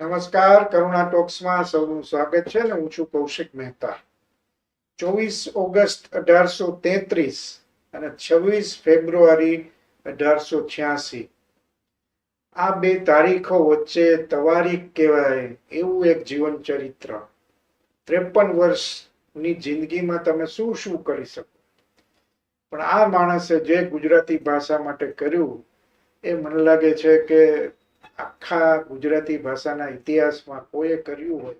નમસ્કાર, કરુણા ટોક્સમાં સૌનું સ્વાગત છે ને હું છું કૌશિક મહેતા. ચોવીસ ઓગસ્ટ અઢારસો તેત્રીસ અને છવ્વીસ ફેબ્રુઆરી અઢારસો છ્યાસી. આ બે તારીખો વચ્ચે તવારીખ કહેવાય એવું એક જીવન ચરિત્ર ત્રેપન વર્ષની જિંદગીમાં તમે શું શું કરી શકો? પણ આ માણસે જે ગુજરાતી ભાષા માટે કર્યું, એ મને લાગે છે કે આખા ગુજરાતી ભાષાના ઇતિહાસમાં કોઈએ કર્યું હોય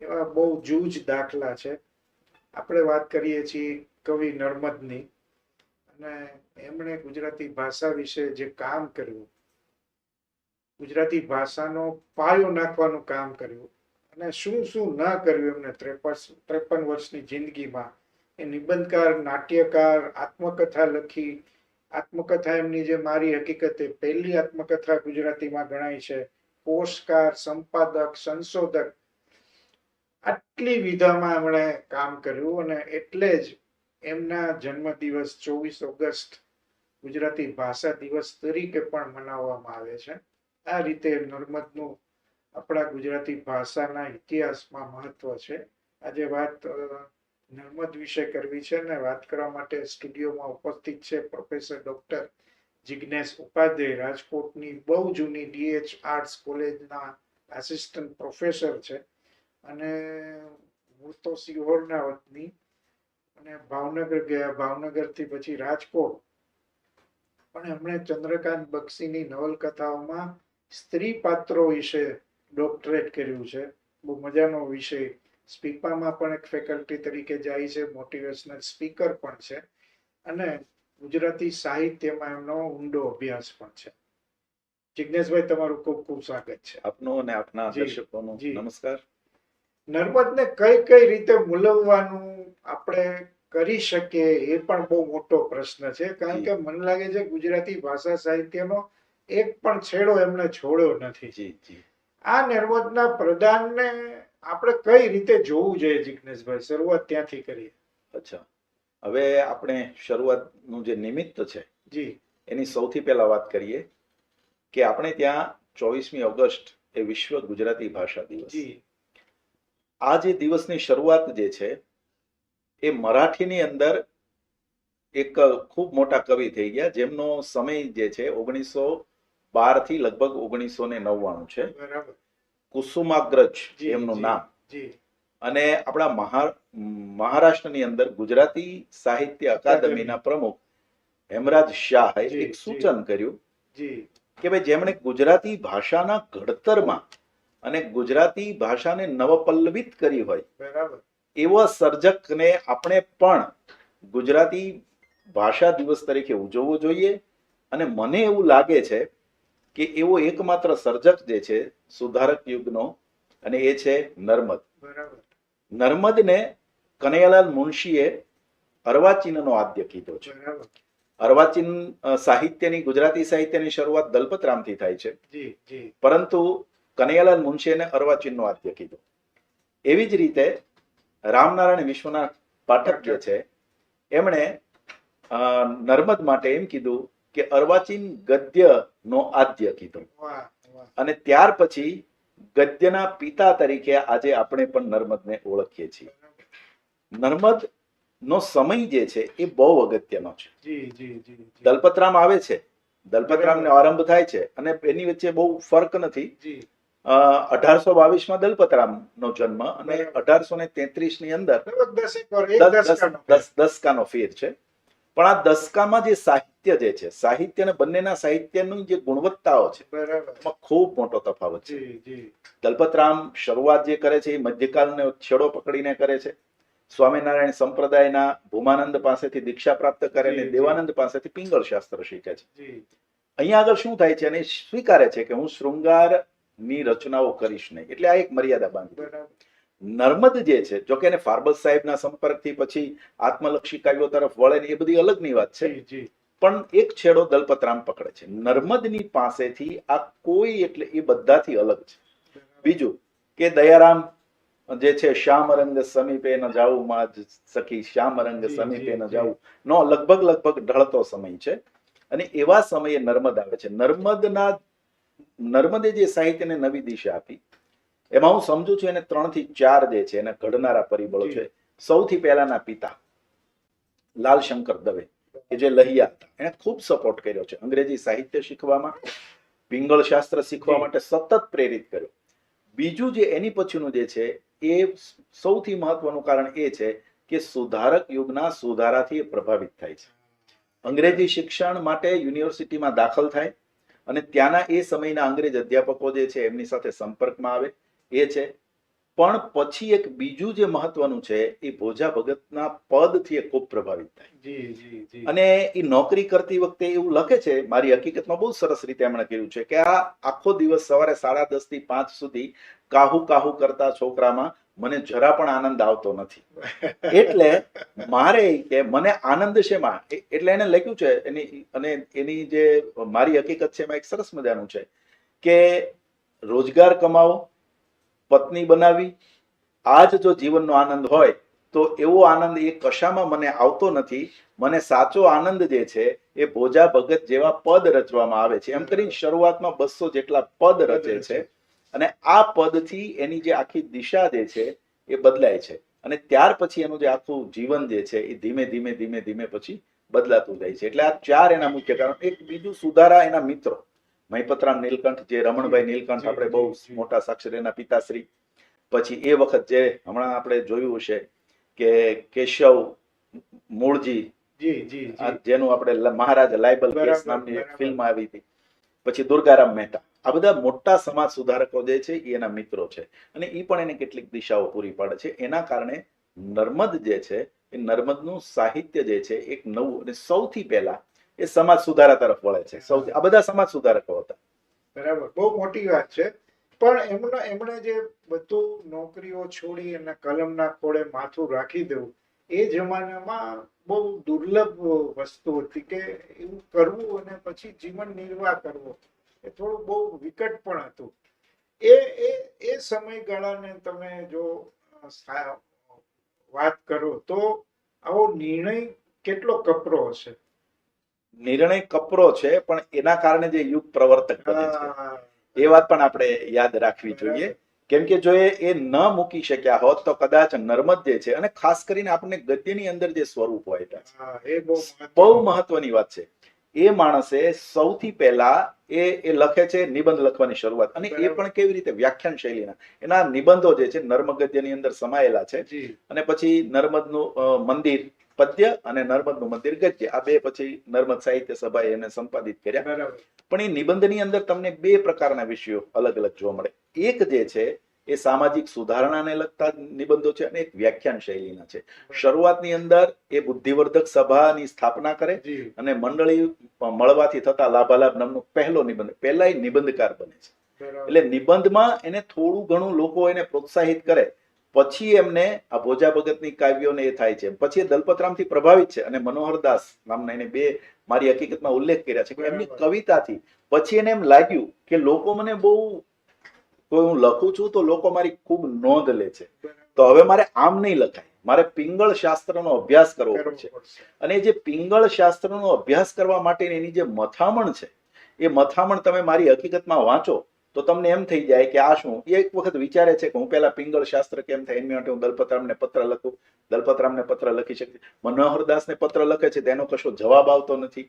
એવા બહુ જૂજ દાખલા છે. આપણે વાત કરીએ છીએ કવિ નર્મદની અને એમણે ગુજરાતી ભાષા વિશે જે કામ કર્યું, ગુજરાતી ભાષાનો પાયો નાખવાનું કામ કર્યું અને શું શું ન કર્યું એમને ત્રેપન ત્રેપન વર્ષની જિંદગીમાં. એ નિબંધકાર, નાટ્યકાર, આત્મકથા લખી આત્મકથા એમની જે મારી હકીકતે પહેલી આત્મકથા ગુજરાતીમાં ગણાય છે. કોષકાર સંપાદક, સંશોધક, આટલી વિધામાં એમણે કામ કર્યું અને એટલે જ એમના જન્મદિવસ ચોવીસ ઓગસ્ટ ગુજરાતી ભાષા દિવસ તરીકે પણ મનાવવામાં આવે છે. આ રીતે નર્મદનું આપણા ગુજરાતી ભાષાના ઇતિહાસમાં મહત્વ છે. આજે વાત નર્મદ વિશે કરવી છે અને વાત કરવા માટે સ્ટુડિયોમાં ઉપસ્થિત છે પ્રોફેસર ડોક્ટર જિજ્ઞેશ ઉપાધ્યાય, રાજકોટની બહુ જૂની ડીએચ આર્ટ્સ કોલેજના આસિસ્ટન્ટ પ્રોફેસર છે. અને હું તો સિહોરના વતની અને ભાવનગર ગયા, ભાવનગરથી પછી રાજકોટ. પણ એમણે ચંદ્રકાંત બક્ષીની નવલકથાઓમાં સ્ત્રી પાત્રો વિશે ડોક્ટરેટ કર્યું છે. બહુ મજાનો વિષય સ્પીપામાં પણ એક ફેકલ્ટી તરીકે જાય છે મોટિવેશનલ સ્પીકર પણ છે અને ગુજરાતી સાહિત્યમાં એમનો ઊંડો અભ્યાસ પણ છે. જિજ્ઞેશભાઈ તમારું ખૂબ ખૂબ સ્વાગત છે. આપનો અને આપના દર્શકોનો નમસ્કાર. નર્મદને કઈ કઈ રીતે મૂલવવાનું આપણે કરી શકીએ એ પણ બહુ મોટો પ્રશ્ન છે કારણ કે મને લાગે છે ગુજરાતી ભાષા સાહિત્યનો એક પણ છેડો એમણે છોડ્યો નથી. જી જી. આ નર્મદના પ્રદાનને આપણે કઈ રીતે જોવું જોઈએ જિજ્ઞેશભાઈ? શરૂઆત ત્યાંથી કરીએ. અચ્છા. હવે આપણે શરૂઆતનું જે નિમિત્ત છે જી. એની સૌથી પહેલા વાત કરીએ કે આપણે ત્યાં ચોવીસમી ઓગસ્ટ એ વિશ્વ ગુજરાતી ભાષા દિવસ. આ જે દિવસની શરૂઆત જે છે એ મરાઠીની અંદર એક ખૂબ મોટા કવિ થઈ ગયા જેમનો સમય જે છે ઓગણીસો બારથી લગભગ ઓગણીસો ને નવ્વાણું છે. બરાબર. કુસુમાગ્રજ એમનું. નામ. અને આપણા મહારાષ્ટ્રની અંદર ગુજરાતી સાહિત્ય અકાદમીના પ્રમુખ હેમરાજ શાહે એક સૂચન કર્યું કે ભાઈ જેમણે ગુજરાતી ભાષાના ઘડતરમાં અને ગુજરાતી ભાષાને નવપલ્લવિત કરી હોય બરાબર. એવા સર્જકને આપણે પણ ગુજરાતી ભાષા દિવસ તરીકે ઉજવવો જોઈએ. અને મને એવું લાગે છે કે એવો એકમાત્ર સર્જક જે છે સુધારક યુગનો અને એ છે નર્મદ. નર્મદને કનૈયાલાલ મુનશીએ અર્વાચીનનો આદ્ય કીધો છે. અર્વાચીન સાહિત્યની ગુજરાતી સાહિત્યની શરૂઆત દલપતરામથી થાય છે. પરંતુ કનૈયાલાલ મુનશીએ અર્વાચીનનો આદ્ય કીધો. એવી જ રીતે રામનારાયણ વિશ્વનાથ પાઠક જે છે એમણે નર્મદ માટે એમ કીધું કે અર્વાચીન ગદ્યનો આદ્ય કીધો. અને ત્યાર પછી ગદ્યના પિતા તરીકે આજે આપણે પણ નર્મદને ઓળખીએ છીએ. નર્મદ નો સમય જે છે એ બહુ અગત્યનો છે. દલપતરામ આવે છે. દલપતરામનો આરંભ થાય છે અને એની વચ્ચે બહુ ફર્ક નથી. અઢારસો બાવીસમાં દલપતરામ નો જન્મ અને અઢારસો ને તેત્રીસની અંદર દસ- દસકાનો ફેર છે. પણ આ દસકામાં જે સાહિત્ય જે છે સાહિત્ય અને બંનેના સાહિત્યની જે ગુણવત્તાઓ છે એમાં ખૂબ મોટો તફાવત છે. દલપતરામ શરૂઆત જે કરે છે એ મધ્યકાલને છેડો પકડીને કરે છે. સ્વામિનારાયણ સંપ્રદાયના ભૂમાનંદ પાસેથી દીક્ષા પ્રાપ્ત કરે અને. દેવાનંદ પાસેથી પિંગળ શાસ્ત્ર શીખે છે. અહીંયા આગળ શું થાય છે અને સ્વીકારે છે કે હું શૃંગારની રચનાઓ કરીશ નહીં. એટલે આ એક મર્યાદા બાંધી નર્મદ જે છે જોકે એને ફાર્બસ સાહેબના સંપર્કથી પછી આત્મલક્ષી કાવ્યો તરફ વળે ને એ બધી અલગની વાત છે. પણ એક છેડો દલપતરામ પકડે છે. નર્મદની પાસેથી આ કોઈ એટલે એ બધાથી અલગ છે. બીજું કે દયારામ જે છે શ્યામ રંગ સમીપે ન જાવું માં સખી શ્યામ રંગ સમીપે ન. જાવું નો લગભગ લગભગ ઢળતો સમય છે. અને એવા સમયે નર્મદ આવે છે. નર્મદના નર્મદે જે સાહિત્યને નવી દિશા આપી એમાં હું સમજુ છું એને ત્રણથી ચાર જે છે એને ઘડનારા પરિબળો છે. સૌથી પહેલાના પિતા લાલશંકર દવે કે જે લહિયા હતા. એને ખૂબ સપોર્ટ કર્યો છે અંગ્રેજી સાહિત્ય શીખવામાં પિંગળ શાસ્ત્ર શીખવા માટે સતત પ્રેરિત કર્યો. બીજું જે એની પછીનું જે છે એ સૌથી મહત્વનું કારણ એ છે કે સુધારક યુગના સુધારાથી એ પ્રભાવિત થાય છે. અંગ્રેજી શિક્ષણ માટે યુનિવર્સિટીમાં દાખલ થાય અને ત્યાંના એ સમયના અંગ્રેજ અધ્યાપકો જે છે એમની સાથે સંપર્કમાં આવે એ છે. પણ પછી એક બીજું જે મહત્વનું છે એ ભોજા ભગતના પદથી એ ખૂબ પ્રભાવિત થાય. અને એ નોકરી કરતી વખતે એવું લખે છે મારી હકીકતમાં બહુ સરસ રીતે એમણે કહ્યું છે કે આ આખો દિવસ સવારે સાડા દસથી પાંચ સુધી કાહુ કાહુ કરતા છોકરામાં મને જરા પણ આનંદ આવતો નથી. એટલે મારે કે મને આનંદ શેમાં એટલે એને લખ્યું છે એની અને એની જે મારી હકીકત છે એમાં એક સરસ મજાનું છે કે રોજગાર કમાવો પત્ની બનાવી. આ જ જો જીવનનો આનંદ હોય તો એવો આનંદ એ કશામાં મને આવતો નથી. મને સાચો આનંદ જે છે એ ભોજા ભગત જેવા પદ રચવામાં આવે છે. એમ કરીને શરૂઆતમાં બસો જેટલા પદ રચે છે. અને આ પદથી એની જે આખી દિશા જે છે એ બદલાય છે. અને ત્યાર પછી એનું જે આખું જીવન જે છે એ ધીમે ધીમે ધીમે ધીમે પછી બદલાતું જાય છે. એટલે આ ચાર એના મુખ્ય કારણ. એક બીજું સુધારા એના મિત્રો. મહિપતરામ નીલકંઠ જે રમણભાઈ નીલકંઠ આપણે બહુ મોટા સાક્ષર એના પિતાશ્રી. પછી એ વખત જે હમણાં આપણે જોયું હશે કે કેશવ મૂળજી જેનું આપણે મહારાજ લાયબલ કેસ નામની એક ફિલ્મ આવી હતી. પછી દુર્ગારામ મહેતા. આ બધા મોટા સમાજ સુધારકો જે છે એ એના મિત્રો છે. અને એ પણ એને કેટલીક દિશાઓ પૂરી પાડે છે. એના કારણે નર્મદ જે છે એ નર્મદનું સાહિત્ય જે છે એક નવું અને સૌથી પહેલા એ સમાજ સુધારા તરફ વળે છે. સૌથી આ બધા સમાજ સુધારકો હતા. બરાબર. બહુ મોટી વાત છે. પણ એમણે એમણે જે બધું નોકરીઓ છોડી અને કલમના ખોળે માથું રાખી દેવું, એ જમાનામાં બહુ દુર્લભ વસ્તુ હતી કે એવું કરવું અને પછી જીવન નિર્વાહ કરવો, એ થોડું બહુ વિકટ પણ હતું. એ એ એ સમયગાળાને તમે જો વાત કરો તો આવો નિર્ણય કેટલો કપરો હશે? નિર્ણય કપરો છે પણ એના કારણે જે યુગ પ્રવર્તક બને છે. એ વાત પણ આપણે યાદ રાખવી જોઈએ. કેમ કે જો એ ન મૂકી શક્યા હોત તો કદાચ નર્મદ જે છે અને ખાસ કરીને આપણને ગદ્યની અંદર જે સ્વરૂપ હોય એ બહુ મહત્વનું. વાત છે. એ માણસે સૌથી પહેલા એ એ લખે છે નિબંધ લખવાની શરૂઆત. અને એ પણ કેવી રીતે વ્યાખ્યાન શૈલીના? એના નિબંધો જે છે નર્મ ગદ્યની અંદર સમાયેલા છે. અને પછી નર્મદનું મંદિર પદ્ય અને નર્મદનું મંદિર ગજ્ય આ બે પછી નર્મદ સાહિત્ય સભાએ એને સંપાદિત કર્યા. પણ એ નિબંધની અંદર તમને બે પ્રકારના વિષયો અલગ અલગ જોવા મળે. એક જે છે એ સામાજિક સુધારણાને લગતા નિબંધો છે અને એક વ્યાખ્યાન શૈલીના છે. શરૂઆતની અંદર એ બુદ્ધિવર્ધક સભાની સ્થાપના કરે અને મંડળી મળવાથી થતા લાભાલાભ નામનો પહેલો નિબંધ પહેલા એ નિબંધકાર બને છે. એટલે નિબંધમાં એને થોડું ઘણું લોકો એને પ્રોત્સાહિત કરે પછી એમને આ ભોજા ભગતની કાવ્યોને એ થાય છે. પછી એ દલપતરામથી પ્રભાવિત છે અને મનોહરદાસ નામના એને બે મારી હકીકતમાં ઉલ્લેખ કર્યા છે. કે એમની કવિતાથી પછી એને એમ લાગ્યું કે લોકો મને બહુ કોઈ હું લખું છું તો લોકો મારી ખૂબ નોંધ લે છે. તો હવે મારે આમ નહીં લખાય. મારે પિંગળ શાસ્ત્રનો અભ્યાસ કરવો પડશે. અને જે પિંગળ શાસ્ત્રનો અભ્યાસ કરવા માટેની એની જે મથામણ છે એ મથામણ તમે મારી હકીકતમાં વાંચો તો તમને એમ થઈ જાય કે આ શું? એક વખત વિચારે છે કે હું પહેલા પિંગળ શાસ્ત્ર કેમ થાય? એની માટે હું દલપતરામને પત્ર લખું. દલપતરામને પત્ર લખી શકીશ મનોહરદાસને પત્ર લખે છે, તેનો કશો જવાબ આવતો નથી.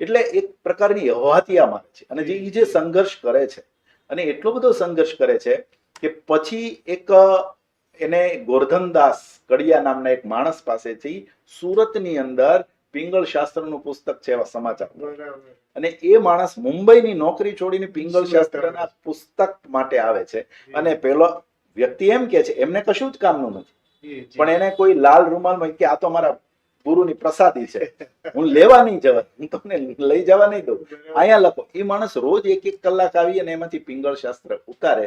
એટલે એક પ્રકારની હવાતિયા મારે છે. અને જે જે સંઘર્ષ કરે છે, અને એટલો બધો સંઘર્ષ કરે છે કે પછી એક એને ગોરધનદાસ કડિયા નામના એક માણસ પાસેથી સુરતની અંદર પિંગળ શાસ્ત્રનું પુસ્તક છે એવા સમાચાર. અને એ માણસ મુંબઈની નોકરી છોડીને પિંગલ શાસ્ત્રના પુસ્તક માટે આવે છે. અને પેલો વ્યક્તિ એમ કે છે એમને કશું જ કામનું નથી. પણ એને કોઈ લાલ રૂમાલમાં કે આ તો મારા ગુરુની પ્રસાદી છે. હું લેવા નહીં જવા હું તમને લઈ જવા નહીં દઉં. અહીંયા લખો એ માણસ રોજ એક એક કલાક આવી અને એમાંથી પિંગળ શાસ્ત્ર ઉતારે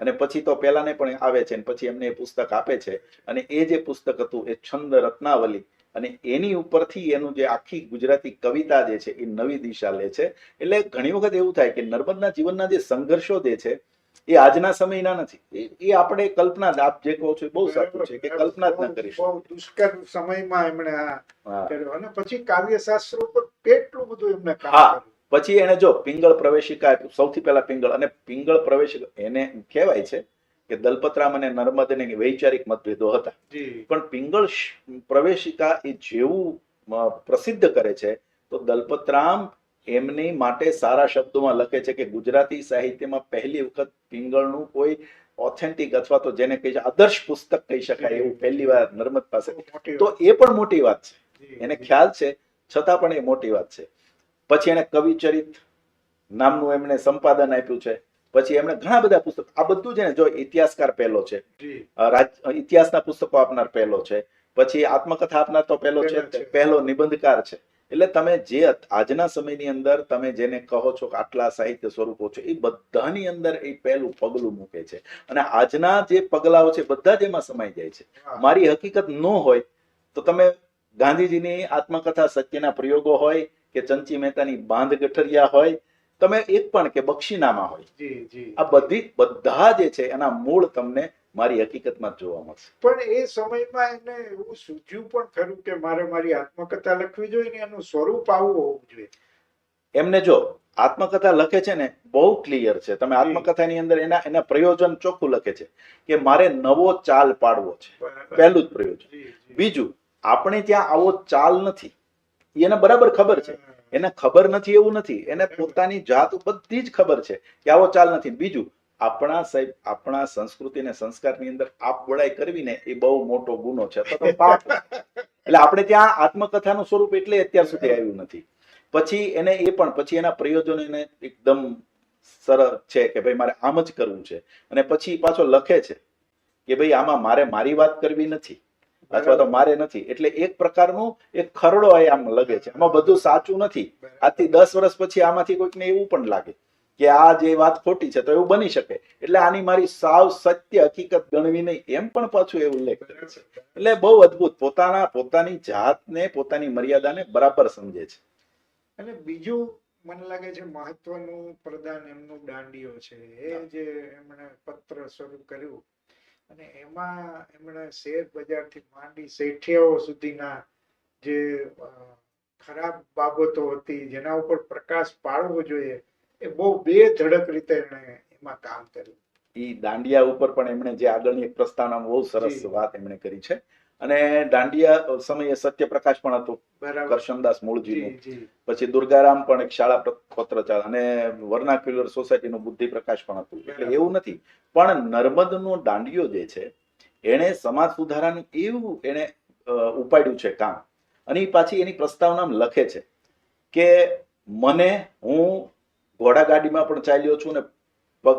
અને પછી તો પેલાને પણ આવે છે અને પછી એમને એ પુસ્તક આપે છે. અને એ જે પુસ્તક હતું એ છંદ રત્નાવલી અને એની ઉપરથી એનું જે આખી ગુજરાતી કવિતા જે છે એ નવી દિશા લે છે. એટલે ઘણી વખત એવું થાય કે નર્મદના જીવનના જે સંઘર્ષો જે છે એ આજના સમયના નથી. એ- આપણે કલ્પના જ આપ જે કહો છો બહુ સાચું છે કે કલ્પના જ ન કરી શકીએ. દુષ્કર સમયમાં એમણે આ કર્યો. અને પછી કાવ્યશાસ્ત્ર ઉપર કેટલું બધું એમને કામ કર્યું. પછી એને જો પિંગળ પ્રવેશિકા સૌથી પહેલા પિંગળ અને પિંગળ પ્રવેશિકા એને કહેવાય છે કે દલપતરામ અને નર્મદને વૈચારિક મતભેદો હતા. પણ પિંગળ પ્રવેશિકા એ જેવું પ્રસિદ્ધ કરે છે તો દલપતરામ એમની માટે સારા શબ્દોમાં લખે છે કે ગુજરાતી સાહિત્યમાં પહેલી વખત પિંગળનું કોઈ ઓથેન્ટિક અથવા તો જેને કહી આદર્શ પુસ્તક કહી શકાય એવું પહેલી વાર નર્મદ પાસે. તો એ પણ મોટી વાત છે. એને ખ્યાલ છે છતાં પણ એ મોટી વાત છે. પછી એને કવિચરિત નામનું એમણે સંપાદન આપ્યું છે. પછી એમણે ઘણા બધા પુસ્તકો આ બધું છે ને જો ઇતિહાસકાર પહેલો છે. જી. ઇતિહાસના પુસ્તકો આપનાર પહેલો છે. પછી આત્મકથા આપનાર તો પહેલો છે પહેલો નિબંધકાર છે. એટલે તમે જે આજના સમયની અંદર તમે જેને કહો છો કે આટલા સાહિત્ય સ્વરૂપો છે એ બધાની અંદર એ પહેલું પગલું મૂકે છે. અને આજના જે પગલાઓ છે બધા જ એમાં સમાઈ જાય છે. મારી હકીકત ન હોય તો તમે ગાંધીજીની આત્મકથા સત્યના પ્રયોગો હોય કે ચંચી મહેતાની બાંધ ગઠરિયા હોય તમે એક પણ કે બક્ષીનામાં હોય. આ બધી બધા જે છે એના મૂળ તમને મારી હકીકતમાં જોવા મળશે. પણ એ સમયમાં એને એવું સૂચ્યું પણ ખરું કે મારે મારી આત્મકથા લખવી જોઈએ ને એનું સ્વરૂપ આવું હોવું જોઈએ? એમને જો આત્મકથા લખે છે ને બહુ ક્લિયર છે. તમે આત્મકથાની અંદર એના એના પ્રયોજન ચોખ્ખું લખે છે કે મારે નવો ચાલ પાડવો છે. પહેલું જ પ્રયોજન. બીજું આપણે ત્યાં આવો ચાલ નથી. એને બરાબર ખબર છે. એને ખબર નથી એવું નથી. એને પોતાની જાત બધી જ ખબર છે કે આવો ચાલ નથી. બીજું આપણા સાહેબ આપણા સંસ્કૃતિ ને સંસ્કારની અંદર આપ બળાઈ કરવી ને એ બહુ મોટો ગુનો છે. તો પાપ. એટલે આપણે ત્યાં આત્મકથાનું સ્વરૂપ એટલે અત્યાર સુધી આવ્યું નથી. પછી એને એ પણ પછી એના પ્રયોજનો એને એકદમ સરળ છે કે ભાઈ મારે આમ જ કરવું છે. અને પછી પાછો લખે છે કે ભાઈ આમાં મારે મારી વાત કરવી નથી. અથવા તો મારે નથી. એટલે એક પ્રકારનો એક ખરડો આમ લગે છે. આમાં બધું સાચું નથી. આજથી દસ વર્ષ પછી આમાંથી કોઈકને એવું પણ લાગે કે આ જે વાત ખોટી છે તો એવું બની શકે. એટલે આની મારી સાવ સત્ય હકીકત ગણવી નહીં. એમ પણ પાછું એ ઉલ્લેખ કરે છે એટલે બહુ અદભુત. પોતાના પોતાની જાતને પોતાની મર્યાદાને બરાબર સમજે છે. અને બીજું મને લાગે છે મહત્વનું પ્રદાન એમનું દાંડીઓ છે. એ જે એમણે પત્ર શરૂ કર્યું અને એમાં એમણે શેર બજારથી માંડી શેઠિયાઓ સુધીના જે ખરાબ બાબતો હતી જેના ઉપર પ્રકાશ પાડવો જોઈએ એ બહુ બે ધડક રીતે એમણે એમાં કામ કર્યું. ઈ દાંડિયા ઉપર પણ એમણે જે આગળની એક પ્રસ્તાવનામાં બહુ સરસ વાત એમણે કરી છે. અને દાંડિયા સમયે સત્યપ્રકાશ પણ હતું. કરશનદાસ મૂળજીનું. જી જી. પછી દુર્ગારામ પણ એક શાળા પત્રચાર અને વર્નાક્યુલર સોસાયટીનું બુદ્ધિ પ્રકાશ પણ હતું. એટલે એવું નથી. પણ નર્મદનો દાંડિયો જે છે એણે સમાજ સુધારાનું એવું એણે ઉપાડ્યું છે કામ. અને પાછી એની પ્રસ્તાવનામાં લખે છે કે મને હું ઘોડાગાડીમાં પણ ચાલ્યો છું ને પગ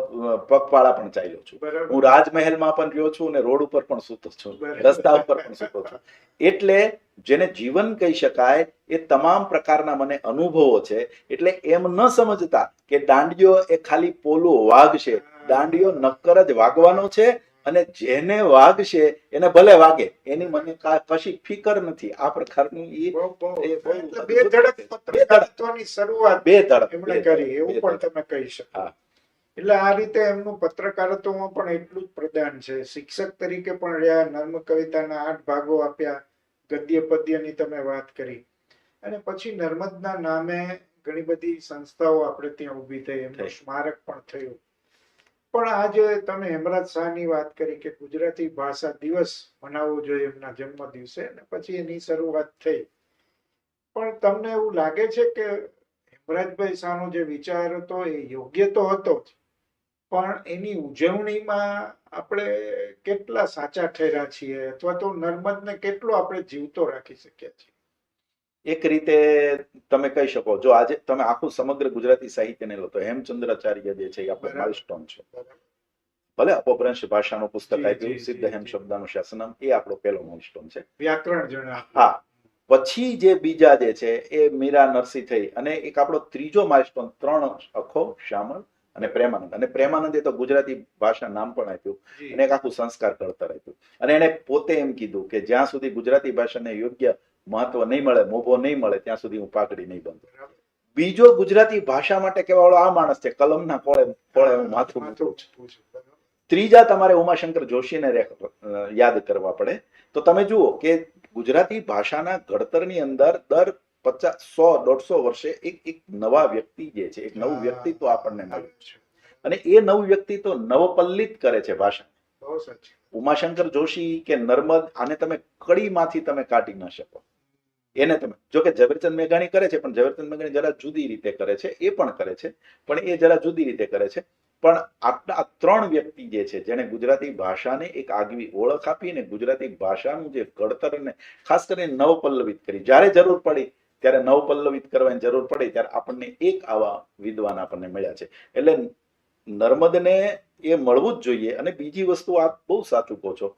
પગપાળા પણ ચાલ્યો છું. હું રાજમહેલમાં પણ રહ્યો છું અને રોડ ઉપર પણ સૂતો છું. રસ્તા ઉપર પણ સૂતો છું. એટલે જેને જીવન કહી શકાય એ તમામ પ્રકારના મને અનુભવો છે. એટલે એમ ન સમજતા કે દાંડિયો એ ખાલી પોલો વાઘ છે દાંડિયો નક્કર જ વાગવાનો છે અને જેને વાગશે એને ભલે વાગે એની મને કશી ફિકર નથી. આ પ્રકારનું બે ધડક શરૂઆત બે ધડક કરી એવું પણ તમે કહી શકો. એટલે આ રીતે એમનું પત્રકારત્વમાં પણ એટલું જ પ્રદાન છે. શિક્ષક તરીકે પણ રહ્યા નર્મ કવિતાના આઠ ભાગો આપ્યા ગદ્ય પદ્યની તમે વાત કરી. અને પછી નર્મદના નામે ઘણી બધી સંસ્થાઓ આપણે ત્યાં ઊભી થઈ એમનું સ્મારક પણ થયું. પણ આજે તમે હેમરાજ શાહની વાત કરી કે ગુજરાતી ભાષા દિવસ મનાવવો જોઈએ એમના જન્મ દિવસે અને પછી એની શરૂઆત થઈ. પણ તમને એવું લાગે છે કે હેમરાજભાઈ શાહનો જે વિચાર હતો એ યોગ્ય તો હતો જ? પણ એની ઉજવણીમાં આપણે કેટલા સાચા ઠેરા છીએ અથવા તો નર્મદને કેટલો આપણે જીવતો રાખી શક્યા છીએ? એક રીતે તમે કહી શકો જો આજે તમે આખું સમગ્ર ગુજરાતી સાહિત્યને લો તો હેમચંદ્રાચાર્ય જે છે એ આપણો માઇલસ્ટોન છે. ભલે અપભ્રંશ ભાષાનું પુસ્તક આપ્યું સિદ્ધ હેમ શબ્દનું શાસનમ એ આપણો પહેલો માઇલસ્ટોન છે. વ્યાકરણ જણાવ. હા. પછી જે બીજા જે છે એ મીરા નરસિંહ થઈ અને એક આપણો ત્રીજો માઇલસ્ટોન ત્રણ અખો શ્યામળ અને પ્રેમાનંદ. અને પ્રેમાનંદે તો ગુજરાતી ભાષા નામ પણ આપ્યું અને એક આખું સંસ્કાર કરતા આપ્યું. અને એને પોતે એમ કીધું કે જ્યાં સુધી ગુજરાતી ભાષાને યોગ્ય મહત્વ નહીં મળે મોભો નહીં મળે ત્યાં સુધી હું પાકડી નહીં બંધ. બીજો ગુજરાતી ભાષા માટે કહેવાળો વાળો આ માણસ છે કલમના કોળે કોળે હું માથું મૂકું છું. ત્રીજા તમારે ઉમાશંકર જોશીને યાદ કરવા પડે. તો તમે જુઓ કે ગુજરાતી ભાષાના ઘડતરની અંદર દર પચાસ સો દોઢસો વર્ષે એક એક નવા વ્યક્તિ જે છે એક નવું વ્યક્તિત્વ આપણને મળ્યું છે. અને એ નવું વ્યક્તિત્વ નવપલ્લિત કરે છે ભાષા ઉમાશંકર જોશી કે નર્મદ આને તમે કડીમાંથી તમે કાઢી ન શકો. એને તમે જો કે ઝવેરચંદ મેઘાણી કરે છે પણ ઝવેરચંદ મેઘાણી જરા જુદી રીતે કરે છે એ પણ કરે છે પણ એ જરા જુદી રીતે કરે છે. પણ આટલા ત્રણ વ્યક્તિ જે છે જેને ગુજરાતી ભાષાને એક આગવી ઓળખ આપી અને ગુજરાતી ભાષાનું જે ઘડતરને ખાસ કરીને નવપલ્લવિત કરી જ્યારે જરૂર પડી ત્યારે નવપલ્લવિત કરવાની જરૂર પડે ત્યારે આપણને એક આવા વિદ્વાન આપણને મળ્યા છે. એટલે નર્મદને એ મળવું જ જોઈએ. અને બીજી વસ્તુ આપ બહુ સાચું કહો છો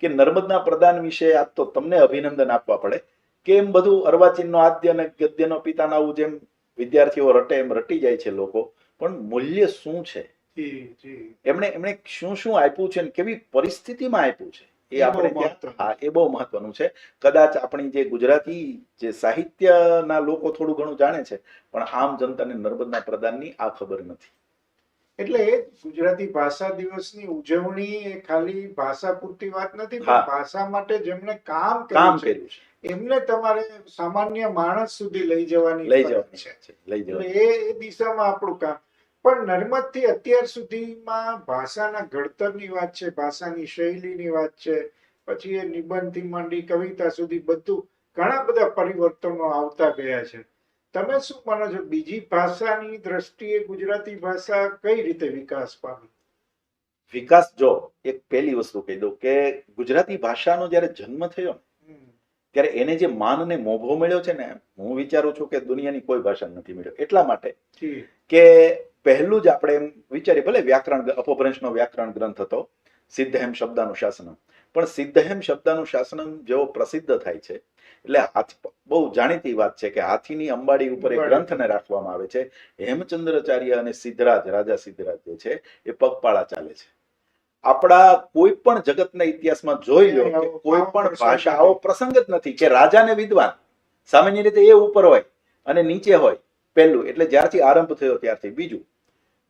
કે નર્મદના પ્રદાન વિશે આજ તો તમને અભિનંદન આપવા પડે. કે એમ બધું અર્વાચીનનો આદ્ય અને ગદ્યનો પિતાના આવું જેમ વિદ્યાર્થીઓ રટે એમ રટી જાય છે લોકો. પણ મૂલ્ય શું છે? એમણે એમણે શું શું આપ્યું છે કેવી પરિસ્થિતિમાં આપ્યું છે? એ આપણે ત્યાં- હા એ બહુ મહત્વનું છે. કદાચ આપણી જે ગુજરાતી જે સાહિત્યના લોકો થોડું ઘણું જાણે છે પણ આમ જનતાને નર્મદના પ્રદાનની આ ખબર નથી. એટલે ગુજરાતી ભાષા દિવસની ઉજવણી એ ખાલી ભાષા પૂરતી વાત નથી પણ ભાષા માટે જેમણે કામ કામ કર્યું છે. એમને તમારે સામાન્ય માણસ સુધી લઈ જવાની લઈ જવાની છે. લઈ જવાની એ દિશામાં આપણું કામ. પણ નર્મદથી અત્યાર સુધીમાં ભાષાના ઘડતરની વાત છે ભાષાની શૈલીની વાત છે પછી એ નિબંધથી માંડી કવિતા સુધી બધું ઘણા બધા પરિવર્તનો આવતા ગયા છે. તમે શું માનો છો બીજી ભાષાની દ્રષ્ટિએ ગુજરાતી ભાષા કઈ રીતે વિકાસ પામી? વિકાસ જો એક પહેલી વસ્તુ કહી દઉં કે ગુજરાતી ભાષાનો જ્યારે જન્મ થયો ત્યારે એને જે માન ને મોભો મળ્યો છે ને હું વિચારું છું કે દુનિયાની કોઈ ભાષા નથી મળ્યો. એટલા માટે કે પહેલું જ આપણે એમ વિચારીએ ભલે વ્યાકરણ અપભ્રંશનો વ્યાકરણ ગ્રંથ હતો સિદ્ધહેમ શબ્દાનુશાસનમ પણ સિદ્ધહેમ શબ્દાનુશાસનમ જેવો પ્રસિદ્ધ થાય છે એટલે હાથ બહુ જાણીતી વાત છે કે હાથીની અંબાડી ઉપર એક ગ્રંથને રાખવામાં આવે છે. હેમચંદ્રાચાર્ય અને સિદ્ધરાજ રાજા સિદ્ધરાજ જે છે એ પગપાળા ચાલે છે. આપણા કોઈ પણ જગતના ઇતિહાસમાં જોઈ લો કે કોઈ પણ ભાષા આવો પ્રસંગ જ નથી કે રાજા ને વિદ્વાન. સામાન્ય રીતે એ ઉપર હોય અને નીચે હોય પહેલું. એટલે જ્યારથી આરંભ થયો ત્યારથી. બીજું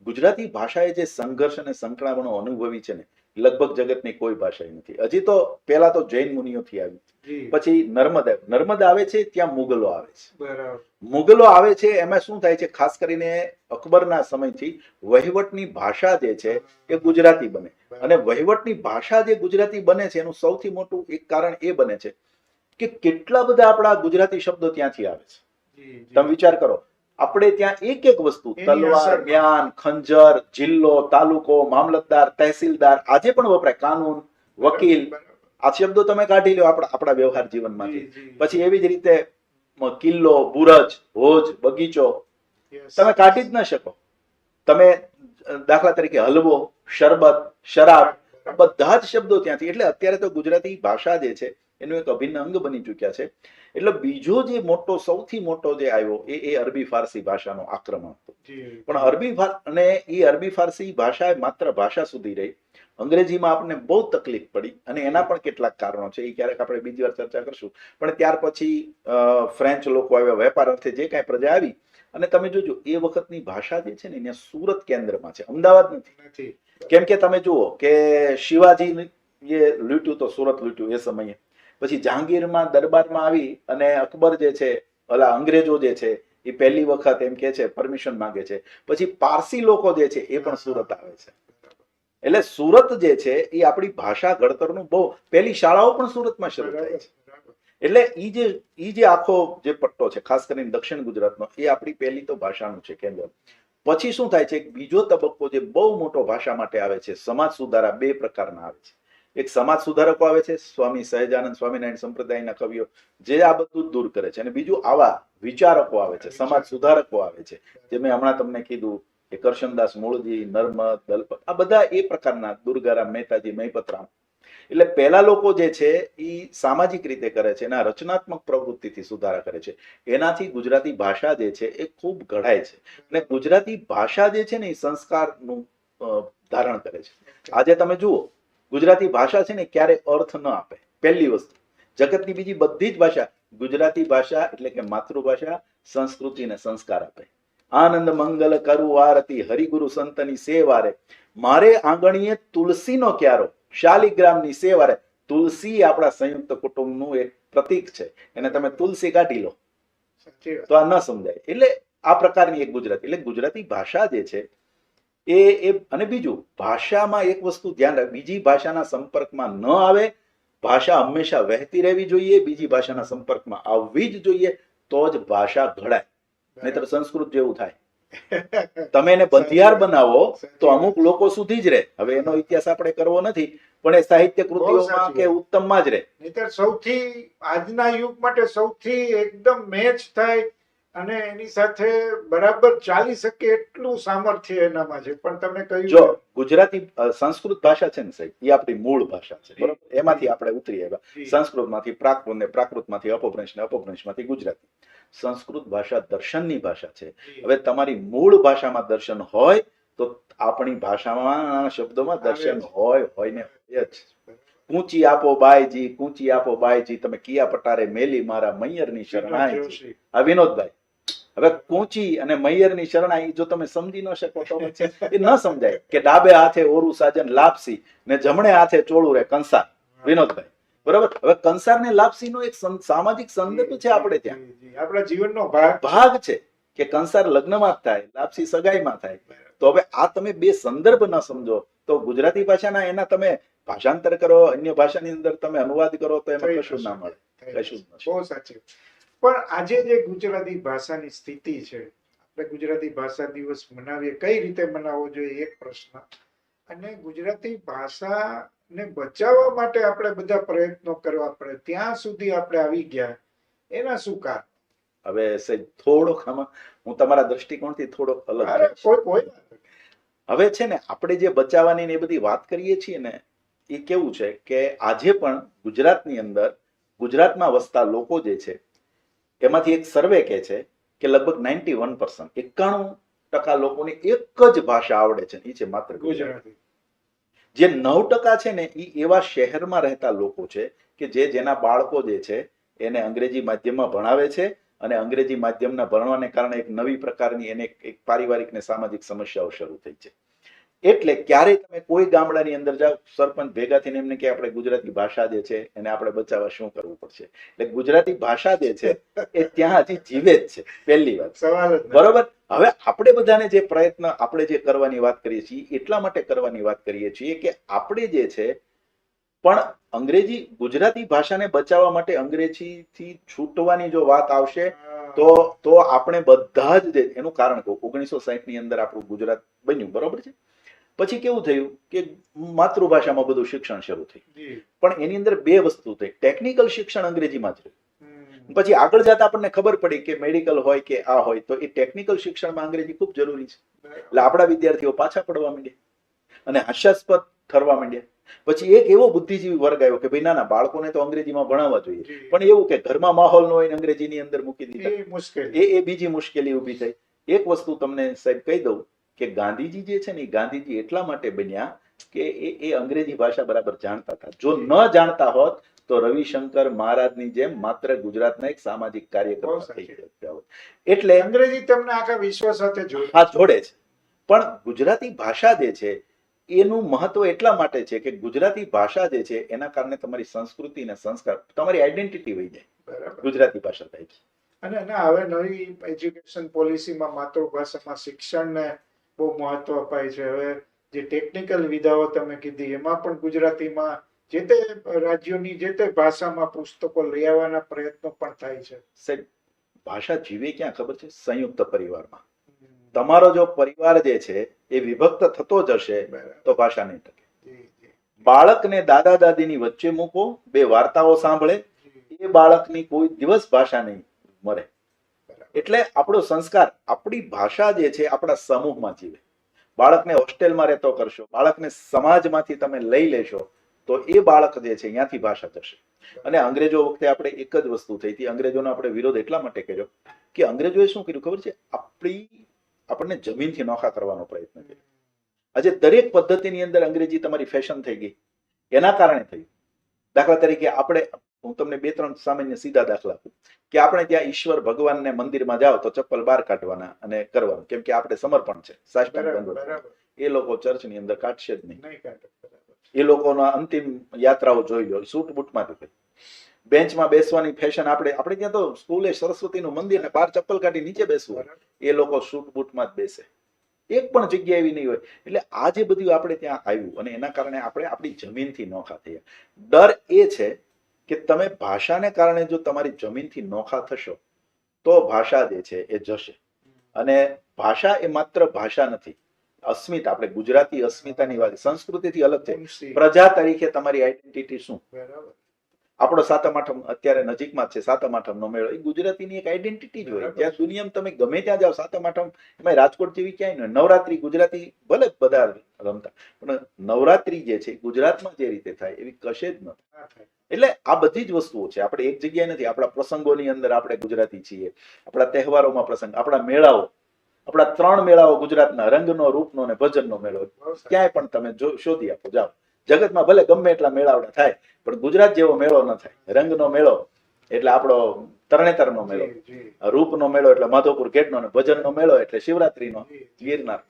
ગુજરાતી ભાષાએ જે સંઘર્ષ અને સંકળામણો અનુભવી છે ને લગભગ જગતની કોઈ ભાષા નથી. હજી તો પહેલા તો જૈન મુનિઓથી આવી. પછી નર્મદા. નર્મદા આવે છે ત્યાં મુગલો આવે છે. મુગલો આવે છે એમાં શું થાય છે ખાસ કરીને અકબરના સમયથી વહીવટની ભાષા જે છે એ ગુજરાતી બને. અને વહીવટની ભાષા જે ગુજરાતી બને છે એનું સૌથી મોટું એક કારણ એ બને છે કે કેટલા બધા આપણા ગુજરાતી શબ્દો ત્યાંથી આવે છે. તમે વિચાર કરો આપણે ત્યાં એક એક વસ્તુ તલવાર. મ્યાન ખંજર જિલ્લો તાલુકો મામલતદાર તહેસીલદાર આજે પણ વપરાય. કાનૂન વકીલ આ શબ્દો તમે કાઢી લો આપણા આપણા વ્યવહાર જીવનમાંથી. પછી એવી જ રીતે કિલ્લો બુરજ ભોજ બગીચો. તમે કાઢી જ ન શકો. તમે દાખલા તરીકે હલવો શરબત શરાબ બધા જ શબ્દો ત્યાંથી. એટલે અત્યારે તો ગુજરાતી ભાષા જે છે એનું એક અભિન્ન અંગ બની ચૂક્યા છે. એટલે બીજો જે મોટો સૌથી મોટો જે આવ્યો એ એ અરબી ફારસી ભાષાનો આક્રમણ હતો. પણ અરબી અને એ અરબી ફારસી ભાષા માત્ર ભાષા સુધી રહી. અંગ્રેજીમાં આપણને બહુ તકલીફ પડી અને એના પણ કેટલાક કારણો છે એ ક્યારેક આપણે બીજી વાર ચર્ચા કરશું. પણ ત્યાર પછી ફ્રેન્ચ લોકો આવ્યા વેપાર અર્થે જે કાંઈ પ્રજા આવી અને તમે જોજો એ વખતની ભાષા જે છે ને અહીંયા સુરત કેન્દ્રમાં છે. અમદાવાદ નથી. નથી. કેમ કે તમે જુઓ કે શિવાજી એ લૂંટ્યું તો સુરત લૂંટ્યું એ સમયે. પછી જહાંગીરમાં દરબારમાં આવી અને અકબર જે છે, ઓલા અંગ્રેજો જે છે, એ પહેલી વખત એમ કે છે, પરમિશન માંગે છે. પછી પારસી લોકો જે છે, એ પણ સુરત આવે છે. એટલે સુરત જે છે, એ આપણી ભાષા ઘડતરનું બહુ, પહેલી શાળાઓ પણ સુરતમાં શરૂ થાય છે. એટલે ઈ જે ઈ જે આખો જે પટ્ટો છે, ખાસ કરીને દક્ષિણ ગુજરાતનો, એ આપણી પહેલી તો ભાષાનું છે કેન્દ્ર. પછી શું થાય છે બીજો તબક્કો જે બહુ મોટો ભાષા માટે આવે છે, સમાજ સુધારા બે પ્રકારના આવે છે. એક સમાજ સુધારકો આવે છે, સ્વામી સહેજાનંદ, સ્વામિનારાયણ સંપ્રદાયના કવિઓ, જે આ બધું દૂર કરે છે. અને બીજું આવા વિચારકો આવે છે, સમાજ સુધારકો આવે છે, જે મેં હમણાં તમને કીધું કે કરશનદાસ મૂળજી, નર્મદ, દલપત, આ બધા એ પ્રકારના દુર્ગારામ, મહેતાજી, મહીપતરામ. એટલે પહેલા લોકો જે છે, એ સામાજિક રીતે કરે છે, એના રચનાત્મક પ્રવૃત્તિથી સુધારા કરે છે. એનાથી ગુજરાતી ભાષા જે છે, એ ખૂબ ઘડાય છે. અને ગુજરાતી ભાષા જે છે ને, એ સંસ્કારનું ધારણ કરે છે. આજે તમે જુઓ ગુજરાતી ભાષા છે ને ક્યારે અર્થ ન આપે. પહેલી વસ્તુ. જગતની બીજી બધી જ ભાષા ગુજરાતી ભાષા એટલે કે માતૃભાષા સંસ્કૃતિ ને સંસ્કાર આપે. આનંદ મંગલ કરું આરતી હરિગુરુ સંતની સેવારે મારે આંગણીએ તુલસીનો ક્યારો? શાલિગ્રામની સેવારે તુલસી આપણા સંયુક્ત કુટુંબનું એક પ્રતીક છે. એને તમે તુલસી કાઢી લો. તો આ ન સમજાય. એટલે આ પ્રકારની એક ગુજરાતી. એટલે ગુજરાતી ભાષા જે છે એ એ અને બીજું ભાષામાં એક વસ્તુ ધ્યાન રાખ બીજી ભાષાના સંપર્કમાં ન આવે ભાષા હંમેશા વહેતી રહેવી જોઈએ બીજી ભાષાના સંપર્કમાં આવવી જ જોઈએ તો જ ભાષા ઘડાય. નહીતર સંસ્કૃત જેવું થાય. તમે એને બંધિયાર બનાવો તો અમુક લોકો સુધી જ રહે. હવે એનો ઇતિહાસ આપણે કરવો નથી પણ એ સાહિત્ય કૃતિઓમાં કે ઉત્તમમાં જ રહે. નહીતર સૌથી આજના યુગ માટે સૌથી એકદમ મેચ થાય અને એની સાથે બરાબર ચાલી શકે એટલું સામર્થ્ય એનામાં છે. પણ તમે કહ્યું જો ગુજરાતી સંસ્કૃત ભાષા છે ને સાહેબ એ આપણી મૂળ ભાષા છે બરાબર? એમાંથી આપણે ઉતરી આવ્યા સંસ્કૃતમાંથી પ્રાકૃત ને પ્રાકૃતમાંથી અપભ્રંશ ને અપભ્રંશમાંથી ગુજરાતી. સંસ્કૃત ભાષા દર્શનની ભાષા છે. હવે તમારી મૂળ ભાષામાં દર્શન હોય તો આપણી ભાષામાં શબ્દોમાં દર્શન હોય હોય ને હોય જ. કૂંચી આપો બાયજી કૂંચી આપો બાયજી તમે કિયા પટારે મેલી મારા મૈયરની શરણાઈ. આ વિનોદભાઈ. હવે કોચી અને મૈયરની શરણાઈ જો તમે સમજી ન શકો તો એ ન સમજાય કે ડાબે હાથે ઓરું સાજન લાપસી ને જમણે હાથે ચોળું રે કંસાર. વિનોદભાઈ બરોબર? હવે કંસાર ને લાપસી નો એક સામાજિક સંદર્ભ છે આપણે ત્યાં. આપણા જીવનનો ભાગ. ભાગ છે કે કંસાર લગ્નમાં જ થાય લાપસી સગાઈમાં થાય. તો હવે આ તમે બે સંદર્ભ ન સમજો. તો ગુજરાતી ભાષાના એના તમે ભાષાંતર કરો અન્ય ભાષાની અંદર તમે અનુવાદ કરો તો એમાં કશું ના મળે. કશું. બહુ સાચી પણ આજે જે ગુજરાતી ભાષાની સ્થિતિ છે આપણે ગુજરાતી ભાષા દિવસ મનાવીએ કઈ રીતે મનાવવો જોઈએ એક પ્રશ્ન. અને ગુજરાતી ભાષાને બચાવવા માટે આપણે બધા પ્રયત્નો કરવા પડે. ત્યાં સુધી આપણે આવી ગયા. એના શું કારણ? હવે થોડોક આમાં હું તમારા દ્રષ્ટિકોણથી થોડોક અલગ કોઈ કોઈ હવે છે ને આપણે જે બચાવવાની ને એ બધી વાત કરીએ છીએ ને એ કેવું છે કે આજે પણ ગુજરાતની અંદર ગુજરાતમાં વસતા લોકો જે છે એમાંથી એક સર્વે કહે છે કે લગભગ નાઇન્ટી વન પર્સન્ટ એકાણું ટકા લોકોને એક જ ભાષા આવડે છે એ છે માત્ર ગુજરાતી. જે નવ ટકા છે ને એ એવા શહેરમાં રહેતા લોકો છે કે જે જેના બાળકો જે છે એને અંગ્રેજી માધ્યમમાં ભણાવે છે અને અંગ્રેજી માધ્યમના ભણવાને કારણે એક નવી પ્રકારની એને એક પારિવારિક ને સામાજિક સમસ્યાઓ શરૂ થઈ છે. એટલે ક્યારેય તમે કોઈ ગામડાની અંદર જાઓ સરપંચ ભેગા થઈને એમને કે આપણે ગુજરાતી ભાષા જે છે એને આપણે બચાવવા શું કરવું પડશે? એટલે ગુજરાતી ભાષા જે છે એ ત્યાં હજી જીવે જ છે. પહેલી વાત. સવાલ બરોબર? હવે આપણે બધાને જે પ્રયત્ન આપણે જે કરવાની વાત કરીએ છીએ એટલા માટે કરવાની વાત કરીએ છીએ કે આપણે જે છે પણ અંગ્રેજી ગુજરાતી ભાષાને બચાવવા માટે અંગ્રેજીથી છૂટવાની જો વાત આવશે તો તો આપણે બધા જ એનું કારણ કહું ઓગણીસો સાહીઠની અંદર આપણું ગુજરાત બન્યું. બરોબર છે? પછી કેવું થયું કે માતૃભાષામાં બધું શિક્ષણ શરૂ થયું પણ એની અંદર બે વસ્તુ થઈ. ટેકનિકલ શિક્ષણ અંગ્રેજીમાં જ રહ્યું. પછી આગળ જતા આપણને ખબર પડી કે મેડિકલ હોય કે આ હોય તો એ ટેકનિકલ શિક્ષણમાં અંગ્રેજી ખૂબ જરૂરી છે. એટલે આપણા વિદ્યાર્થીઓ પાછા પડવા માંડ્યા અને હાસ્યાસ્પદ ઠરવા માંડ્યા. પછી એક એવો બુદ્ધિજીવી વર્ગ આવ્યો કે ભાઈ ના ના બાળકોને તો અંગ્રેજીમાં ભણાવવા જોઈએ. પણ એવું કે ઘરમાં માહોલ ન હોય ને અંગ્રેજીની અંદર મૂકી દીધા. એ એ એ બીજી મુશ્કેલી ઊભી થઈ. એક વસ્તુ તમને સાહેબ કહી દઉં. કે ગાંધીજી જે છે ને ગાંધીજી એટલા માટે બન્યા કે એ એ અંગ્રેજી ભાષા બરાબર જાણતા હતા. જો ન જાણતા હોત તો રવિશંકર મહારાજની જેમ માત્ર ગુજરાતના એક સામાજિક કાર્યક્રમ થઈ એટલે અંગ્રેજી તમને આખા વિશ્વ સાથે જોડે હા જોડે છે. પણ ગુજરાતી ભાષા જે છે એનું મહત્વ એટલા માટે છે કે ગુજરાતી ભાષા જે છે એના કારણે તમારી સંસ્કૃતિ અને સંસ્કાર તમારી આઈડેન્ટિટી વહી જાય. ગુજરાતી ભાષા થાય છે. અને હવે નવી એજ્યુકેશન પોલિસીમાં માતૃભાષામાં શિક્ષણને બહુ મહત્વ અપાય છે. હવે જે ટેકનિકલ વિધાઓ તમે કીધી એમાં પણ ગુજરાતીમાં જે તે રાજ્યોની જે તે ભાષામાં પુસ્તકો લઈ આવવાના પ્રયત્નો પણ થાય છે. સાહેબ ભાષા જીવે ક્યાં ખબર છે? સંયુક્ત પરિવારમાં. તમારો જો પરિવાર જે છે એ વિભક્ત થતો જશે. તો ભાષા નહીં ટકે. બાળકને દાદા દાદીની વચ્ચે મૂકો બે વાર્તાઓ સાંભળે. એ બાળકની કોઈ દિવસ ભાષા નહીં મરે. એટલે આપણો સંસ્કાર આપણી ભાષા જે છે આપણા સમૂહમાં જીવે. બાળકને હોસ્ટેલમાં રહેતો કરશો, બાળકને સમાજમાંથી તમે લઈ લેશો, તો એ બાળક જે છે ત્યાંથી ભાષા જશે અને અંગ્રેજો વખતે આપણે એક જ વસ્તુ થઈ હતી, અંગ્રેજોનો આપણે વિરોધ એટલા માટે કર્યો કે અંગ્રેજોએ શું કર્યું ખબર છે? આપણી, આપણને જમીનથી નોખા કરવાનો પ્રયત્ન કર્યો. આજે દરેક પદ્ધતિની અંદર અંગ્રેજી તમારી ફેશન થઈ ગઈ. એના કારણે થયું દાખલા તરીકે આપણે હું તમને બે ત્રણ સામાન્ય સીધા દાખલા આપું. કે આપણે ત્યાં ઈશ્વર ભગવાનને મંદિરમાં જાઓ તો ચપ્પલ બહાર કાઢવાના અને કરવાનું. કેમ કે આપણે સમર્પણ છે. સાષ્ટાંગ એ લોકો ચર્ચની અંદર કાઢશે જ નહીં. એ લોકોના અંતિમ યાત્રાઓ જોઈ લો સૂટ બૂટમાંથી થઈ બેન્ચમાં બેસવાની ફેશન આપણે આપણે ત્યાં તો સ્કૂલે સરસ્વતીનું મંદિર ને બહાર ચપ્પલ કાઢી નીચે બેસવું એ લોકો સૂટ બૂટમાં જ બેસે. એક પણ જગ્યા એવી નહીં હોય. એટલે આ જે બધું આપણે ત્યાં આવ્યું અને એના કારણે આપણે આપણી જમીનથી નોખા થયા. ડર એ છે કે તમે ભાષાને કારણે જો તમારી જમીનથી નોખા થશો તો ભાષા જે છે એ જશે. અને ભાષા એ માત્ર ભાષા નથી. અસ્મિતા આપણે ગુજરાતી અસ્મિતાની વાત સંસ્કૃતિથી અલગ છે. પ્રજા તરીકે તમારી આઈડેન્ટિટી શું? બરાબર. આપણો સાતમ આઠમ અત્યારે નજીકમાં જ છે સાતમ આઠમનો મેળો. એ ગુજરાતીની એક આઈડેન્ટિટી જ હોય. જ્યાં દુનિયામાં તમે ગમે ત્યાં જાઓ સાતમ આઠમ એમાં રાજકોટ જેવી ક્યાંય નહીં નવરાત્રી ગુજરાતી ભલે બધા રમતા પણ નવરાત્રી જે છે ગુજરાતમાં જે રીતે થાય એવી કશે જ નથી. એટલે આ બધી જ વસ્તુઓ છે. આપણે એક જગ્યાએ નથી આપણા પ્રસંગોની અંદર આપણે ગુજરાતી છીએ. આપણા તહેવારોમાં પ્રસંગ આપણા મેળાઓ આપણા ત્રણ મેળાઓ ગુજરાતના રંગનો રૂપનો અને ભજનનો મેળો. ક્યાંય પણ તમે જો શોધી આપો જાઓ. જગતમાં ભલે ગમે એટલા મેળાવડા થાય પણ ગુજરાત જેવો મેળો ન થાય. રંગનો મેળો એટલે આપણો તરણેતરનો મેળો. રૂપનો મેળો એટલે માધવપુર ગેટનો અને ભજનનો મેળો એટલે શિવરાત્રીનો ગિરનાર.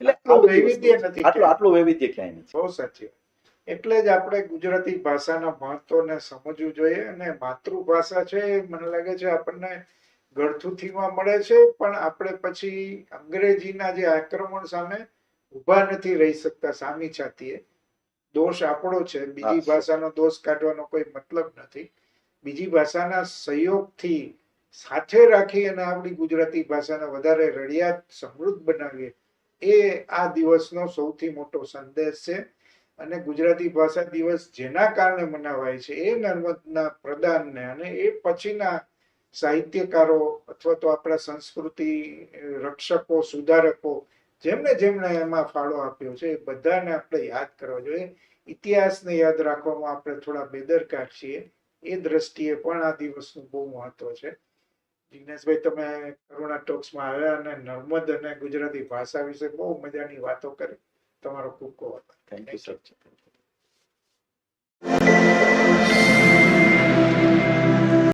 એટલે આટલું વૈવિધ્ય નથી આટલું આટલું વૈવિધ્ય ક્યાંય નથી. બહુ સાચી એટલે જ આપણે ગુજરાતી ભાષાના મહત્વને સમજવું જોઈએ અને માતૃભાષા છે મને લાગે છે આપણને ગળથુથીમાં મળે છે પણ આપણે પછી અંગ્રેજીના જે આક્રમણ સામે ઊભા નથી રહી શકતા સામી છાતીએ. દોષ આપણો છે બીજી ભાષાનો દોષ કાઢવાનો કોઈ મતલબ નથી. બીજી ભાષાના સહયોગથી સાથે રાખી અને આપણી ગુજરાતી ભાષાને વધારે રડિયાત સમૃદ્ધ બનાવીએ એ આ દિવસનો સૌથી મોટો સંદેશ છે. અને ગુજરાતી ભાષા દિવસ જેના કારણે મનાવાય છે એ નર્મદના પ્રદાનને અને એ પછીના સાહિત્યકારો અથવા તો આપણા સંસ્કૃતિ રક્ષકો સુધારકો જેમને જેમણે એમાં ફાળો આપ્યો છે, એ બધાને આપણે યાદ કરવા જોઈએ. ઇતિહાસને યાદ રાખવામાં આપણે થોડા બેદરકાર છીએ. એ દ્રષ્ટિએ પણ આ દિવસનું બહુ મહત્વ છે. જિજ્ઞેશભાઈ તમે કરુણા ટોક્સમાં આવ્યા અને નર્મદ અને ગુજરાતી ભાષા વિશે બહુ મજાની વાતો કરી. તમારો ખૂબ ખૂબ થેન્ક યુ સર